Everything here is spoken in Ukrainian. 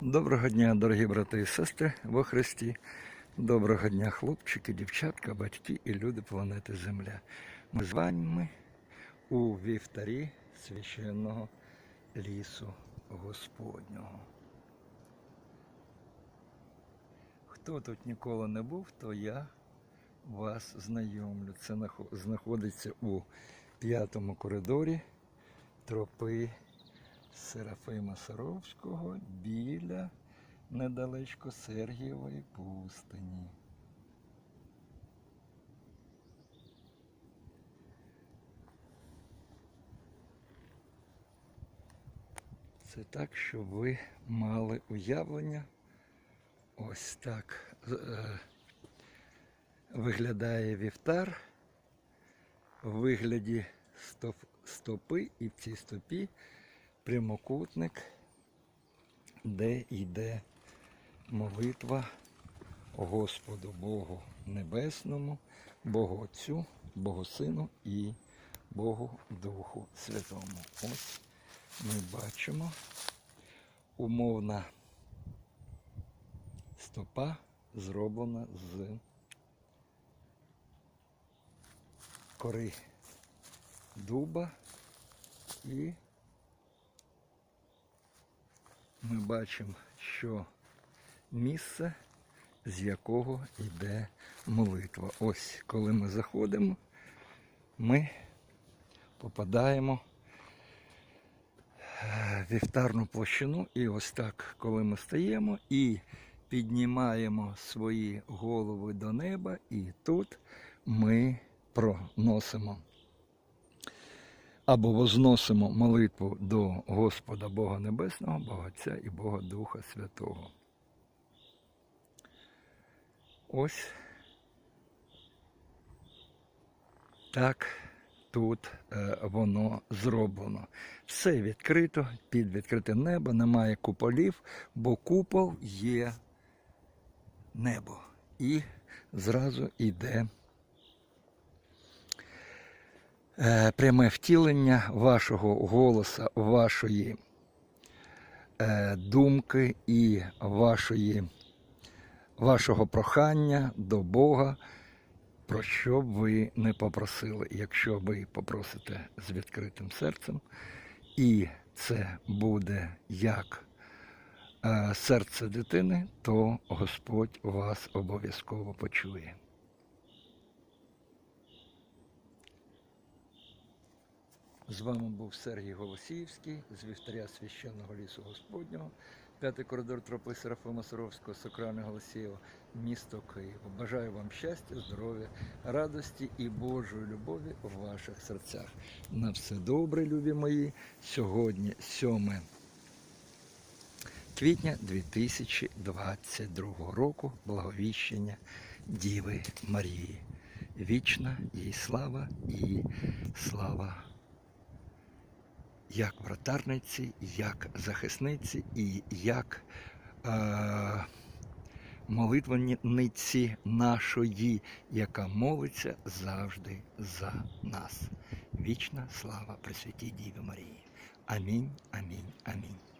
Доброго дня, дорогі брати і сестри во Христі. Доброго дня, хлопчики, дівчатка, батьки і люди планети Земля. Ми з вами у вівтарі священного лісу Господнього. Хто тут ніколи не був, то я вас знайомлю. Це знаходиться у п'ятому коридорі тропи Серафима Саровського біля недалечко Сергієвої пустині. Це так, щоб ви мали уявлення. Ось так е, виглядає вівтар в вигляді стоп- стопи, і в цій стопі прямокутник, де йде молитва Господу Богу Небесному, Богу Отцю, Богу Сину і Богу Духу Святому. Ось ми бачимо умовна стопа зроблена з кори дуба і ми бачимо, що місце, з якого йде молитва. Ось коли ми заходимо, ми попадаємо в вівтарну площину. І ось так, коли ми стаємо і піднімаємо свої голови до неба, і тут ми проносимо або возносимо молитву до Господа Бога Небесного, Бога Отця і Бога Духа Святого. Ось так тут е, воно зроблено. Все відкрито, під відкрите небо, немає куполів, бо купол є небо. І зразу йде пряме втілення вашого голоса, вашої е, думки і вашої, вашого прохання до Бога, про що б ви не попросили, якщо ви попросите з відкритим серцем, і це буде як е, серце дитини, то Господь вас обов'язково почує. З вами був Сергій Голосіївський з вівтаря священного лісу Господнього, п'ятий коридор тропи Серафима Саровського, Сокрани Голосієва, місто Київ. Бажаю вам щастя, здоров'я, радості і Божої любові в ваших серцях. На все добре, любі мої. Сьогодні 7 квітня 2022 року, благовіщення Діви Марії. Вічна їй слава і слава як вратарниці, як захисниці і як е, молитвенниці нашої, яка молиться завжди за нас. Вічна слава Пресвятій Діві Марії. Амінь, амінь, амінь.